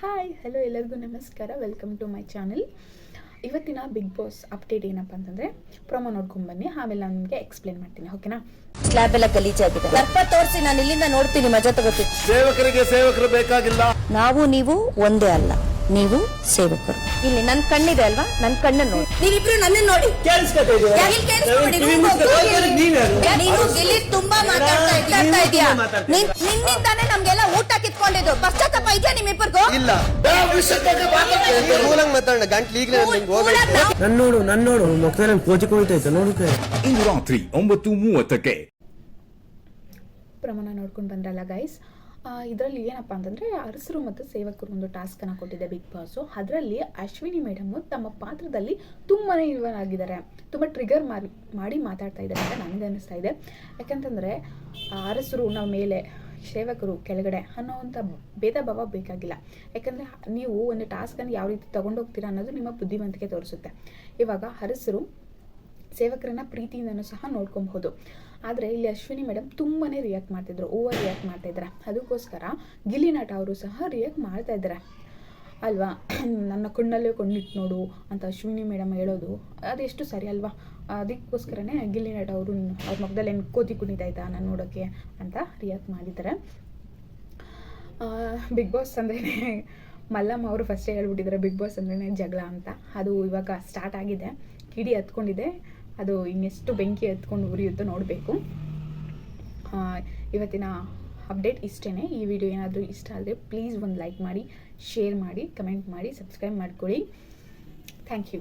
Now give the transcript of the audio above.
Hi hello ಎಲ್ಲರಿಗೂ ನಮಸ್ಕಾರ. Welcome to my channel ಇವತ್ತಿನ ಬಿಗ್ ಬಾಸ್ ಅಪ್ಡೇಟ್ ಏನಪ್ಪ ಅಂತಂದರೆ ಪ್ರೊಮೋ ನೋಡ್ಕೊಂಡ್ಬನ್ನಿ ಆಮೇಲೆ ನಾನು ನಿಮಗೆ ಎಕ್ಸ್ಪ್ಲೇನ್ ಮಾಡ್ತೀನಿ ಓಕೆನಾ ಸ್ಲ್ಯಾಬ್ ಎಲ್ಲ ಗಲೀಜಾಗಿದೆ ದರ್ಪ ತೋರಿಸಿ ನಾನು ಇಲ್ಲಿಂದ ನೋಡ್ತೀನಿ ಮಜಾ ತಗೋತೀನಿ ಸೇವಕರಿಗೆ ಸೇವಕರು ಬೇಕಾಗಿಲ್ಲ. ನಾವು ನೀವು ಒಂದೇ ಅಲ್ಲ. ನೀವು ಸೇವಕರು. ಇಲ್ಲಿ ನನ್ ಕಣ್ಣಿದೆ ಅಲ್ವಾ? ನನ್ ಕಣ್ಣ ನೋಡಿ. ನೀವಿಬ್ರು ನನ್ನ ನೋಡಿ. ಕೇಳಿಸ್ಕೊತೀವಿ. ನೀನು ಗಿಲ್ಲಿ ತುಂಬಾ ಮಾತಾಡ್ತಾ ನಿನ್- ನಿನ್ನಿಂದಾನೇ ನಮ್ಗೆಲ್ಲ ಇದೆಯಾ ನಿಮ್ಮಿಬ್ಬರಿಗೂ ಇಲ್ಲ. ಕೂಲಂಗ್ ಮಾತಾಡೋಣ ಗಂಟ್ಲು ಈಗಲೇ ನಂಗೆ ಹೋಗ್ಬೇಕು. ನೋಡು ನನ್ ನೋಡು ಮುಖದಲ್ಲಿ ಕೋಚಿ ನೋಡು ನೋಡಕ್ಕೆ ಇಂದು ರಾತ್ರಿ ಒಂಬತ್ತು ಮೂವತ್ತಕ್ಕೆ. ಪ್ರಮಾಣ ನೋಡ್ಕೊಂಡು ಬಂದ್ರಲ್ಲ ಗೈಸ್ ಇದರಲ್ಲಿ ಏನಪ್ಪ ಅಂತಂದರೆ ಅರಸರು ಮತ್ತು ಸೇವಕರು ಒಂದು ಟಾಸ್ಕನ್ನು ಕೊಟ್ಟಿದೆ ಬಿಗ್ ಬಾಸು ಅದರಲ್ಲಿ ಅಶ್ವಿನಿ ಮೇಡಮ್ ತಮ್ಮ ಪಾತ್ರದಲ್ಲಿ ತುಂಬಾ ಇವರ್ ಆಗಿದ್ದಾರೆ. ತುಂಬ ಟ್ರಿಗರ್ ಮಾಡಿ ಮಾಡಿ ಮಾತಾಡ್ತಾ ಇದ್ದಾರೆ ಅಂತ ನನಗೆ ಅನ್ನಿಸ್ತಾ ಇದೆ. ಯಾಕಂತಂದರೆ ಅರಸರು ನಾವು ಮೇಲೆ ಸೇವಕರು ಕೆಳಗಡೆ ಅನ್ನೋವಂಥ ಭೇದ ಭಾವ ಬೇಕಾಗಿಲ್ಲ. ಯಾಕಂದರೆ ನೀವು ಒಂದು ಟಾಸ್ಕನ್ನು ಯಾವ ರೀತಿ ತೊಗೊಂಡೋಗ್ತೀರಾ ಅನ್ನೋದು ನಿಮ್ಮ ಬುದ್ಧಿವಂತಿಕೆ ತೋರಿಸುತ್ತೆ. ಇವಾಗ ಹರಸರು ಸೇವಕರನ್ನ ಪ್ರೀತಿಯಿಂದನೂ ಸಹ ನೋಡ್ಕೊಬಹುದು. ಆದರೆ ಇಲ್ಲಿ ಅಶ್ವಿನಿ ಮೇಡಮ್ ತುಂಬಾ ರಿಯಾಕ್ಟ್ ಮಾಡ್ತಿದ್ರು ಓವರ್ ರಿಯಾಕ್ಟ್ ಮಾಡ್ತಾ ಇದ್ದಾರೆ ಅದಕ್ಕೋಸ್ಕರ ಗಿಲ್ಲಿ ನಟ ಅವರು ಸಹ ರಿಯಾಕ್ಟ್ ಮಾಡ್ತಾ ಇದ್ದಾರೆ. ಅಲ್ವಾ? ನನ್ನ ಕಣ್ಣಲ್ಲೇ ಕಣ್ಣಿಟ್ಟು ನೋಡು ಅಂತ ಅಶ್ವಿನಿ ಮೇಡಮ್ ಹೇಳೋದು. ಅದೆಷ್ಟು ಸರಿ ಅಲ್ವಾ? ಅದಕ್ಕೋಸ್ಕರನೇ ಗಿಲ್ಲಿ ನಟ ಅವರು ಅವ್ರ ಮಗದಲ್ಲಿ ಏನು ಕೋತಿ ಕುಣಿತಾಯ್ತಾ ನಾನು ನೋಡೋಕ್ಕೆ ಅಂತ ರಿಯಾಕ್ಟ್ ಮಾಡಿದ್ದಾರೆ. ಬಿಗ್ ಬಾಸ್ ಅಂದ್ರೆ ಮಲ್ಲಮ್ಮ ಅವರು ಫಸ್ಟೇ ಹೇಳ್ಬಿಟ್ಟಿದ್ದಾರೆ ಬಿಗ್ ಬಾಸ್ ಅಂದ್ರೆ ಜಗಳ ಅಂತ. ಅದು ಇವಾಗ ಸ್ಟಾರ್ಟ್ ಆಗಿದೆ. ಕಿಡಿ ಹತ್ಕೊಂಡಿದೆ ಅದು ಇನ್ನೆಷ್ಟು ಬೆಂಕಿ ಹತ್ಕೊಂಡು ಉರಿಯುತ್ತೋ ನೋಡಬೇಕು. ಇವತ್ತಿನ ಅಪ್ಡೇಟ್ ಇಷ್ಟೇ ಈ ವಿಡಿಯೋ ಏನಾದರೂ ಇಷ್ಟ ಆದರೆ ಪ್ಲೀಸ್ ಒಂದು ಲೈಕ್ ಮಾಡಿ ಶೇರ್ ಮಾಡಿ ಕಮೆಂಟ್ ಮಾಡಿ ಸಬ್ಸ್ಕ್ರೈಬ್ ಮಾಡ್ಕೊಳ್ಳಿ. Thank you